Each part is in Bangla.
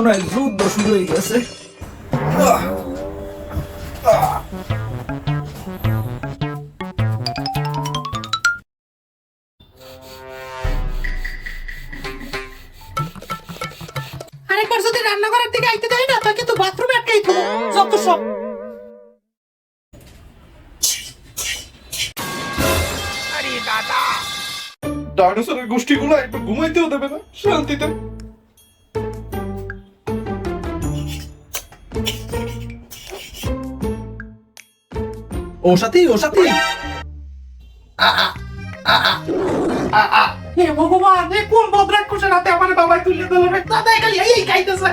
মনে হয় যুদ্ধ শুরু হয়ে গেছে! আরেকবার যদি রান্নাঘরের দিকে আইতে দেয় না তা কিন্তু বাথরুমে আটকাই থাকব যত সব। ডাইনোসরের গোষ্ঠীগুলো একটু ঘুমাইতেও দেবে না শান্তিতে। ও সাথী ও সাথী হে ভগবান এ কোন বদ্রাক্ষসের হাতে আমার বাবাই তুলে দিল রে? দাদা খালি এই খাইতেছে।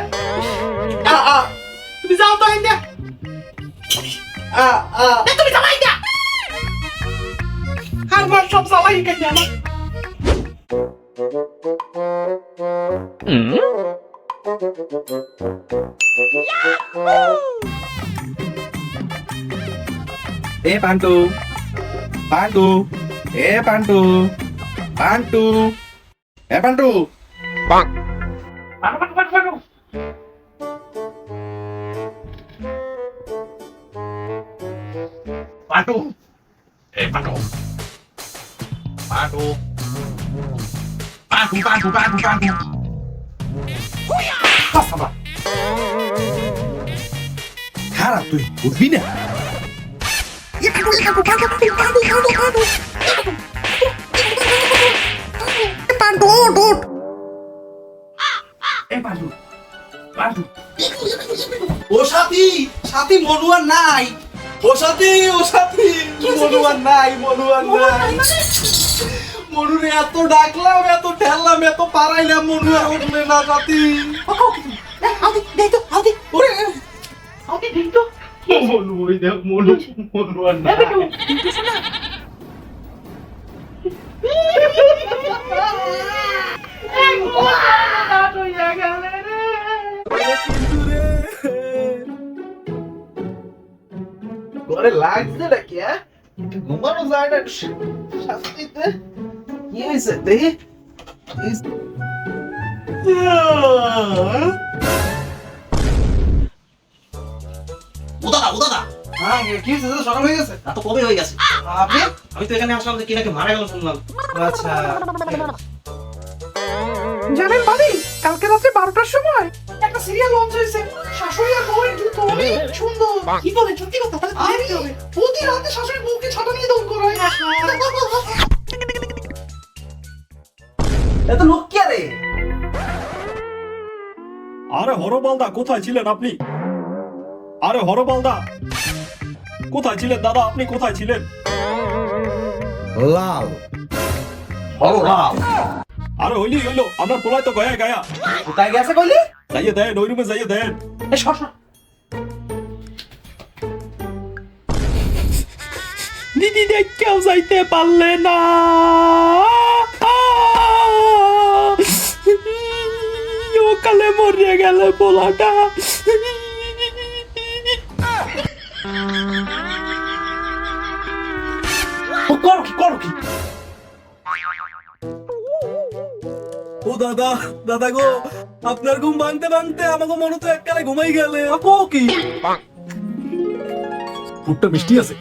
আ, আ, তুমি যাও তো আইন্দা। তুমি যাও আইন্দা। আর মার সব সবাই খাই আমার। এ Eh Pantu. Pantu. Eh Pantu. Pantu. Eh Pantu. Bang. Pantu, Pantu, Pantu, Pantu. Pantu. Eh Pantu. Pantu. Pantu, Pantu, Pantu, Pantu. Huya! bantu, bantu, Cara tu, urbina. ও সাথী সাথী মনুয়ার নাই ও সাথী ও সাথী মনুয়ার নাই মনুয়ার নাই মনুরে এত ডাকলাম এত ঠেললাম এত পারাইলাম মনুয়ার উঠলে না সাথী মনু ওই দেখ মনু মনুয়ার এ, নাই বেটু, কিন্তু শোনা। এ, গোয়া, হইয়া গেলে রে। ঘরে লাগছে নাকি হ্যাঁ ঘুমানো যায় না একটু কি হয়েছে দেখি ও দাদা হ্যাঁ কি দাদা, সকাল হয়ে গেছে? এত কবে হয়ে গেছে? আপনি? আমি তো এখানে আসলাম যে কি মারা গেল শুনলাম আচ্ছা। জানেন ভাবি কালকে রাত্রে বারোটার সময় একটা সিরিয়াল লঞ্চ হয়েছে। শাশুড়ি আর বউয়ের যুদ্ধ অনেক সুন্দর। কি বলে? সত্যি কথা তাহলে দেখতে হবে। প্রতি রাতে শাশুড়ি বউকে ছাতা নিয়ে দৌড় করায় এত লোক কে আরে? হরবালদা কোথায় ছিলেন আপনি? আরে হরবালদা কোথায় ছিলেন দাদা? আপনি কোথায় ছিলেন? লাল। হলো লাল। আরে হইলি হইল আমরা পোলাই তো গয়া গায়া। কোথায় গেছে কইলি? যাইয়ে দেন ওই রুমে যাইয়ে দেন। এ সর সর দিদি দেখেও যাইতে পারলে না। ও কালে মরিয়ে গেলে বলাটা ও দাদা দাদা গো আপনার ঘুম ভাঙতে ভাঙতে আমাকে মনে তো এককালে ঘুমাই গেলে। আপো কি? ফুটটা মিষ্টি আছে।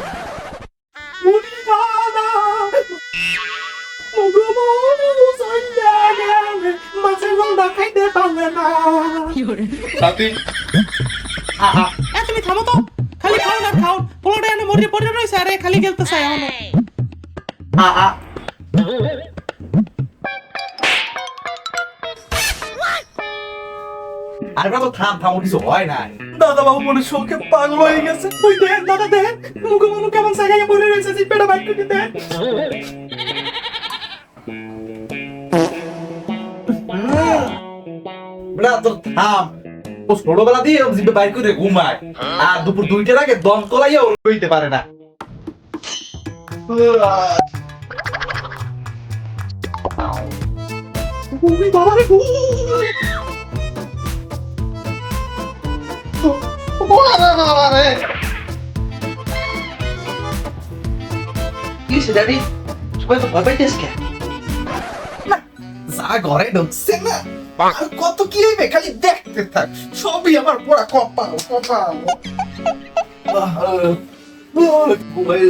তুমি থামো তো খালি খাও না খাও। পোলাটা এনে মরিয়ে পড়ে রয়েছে আরে খালি গেলতে চাই এখনও আর বাবা থাম থাম কিছু হয় না দাদা বাবু মনে শোকে পাগল হয়ে গেছে। ওই দেখ, দাদা, দেখ, মুখে মুখে কেমন সাইগাইয়া পড়ে রয়েছে জিপেটা বাইক করে দেখ। তোর থাম। ও ছোটবেলা দিয়ে ও জিভে বাইর করে ঘুমায়। আর দুপুর দুইটার আগে দম কলাইয়া ও হইতে পারে না। বাবা রে যা ঘরে ঢুকছে না আর কত কি হইবে খালি দেখতে থাক সবই আমার পড়া কপাল কপাল ঘুমাই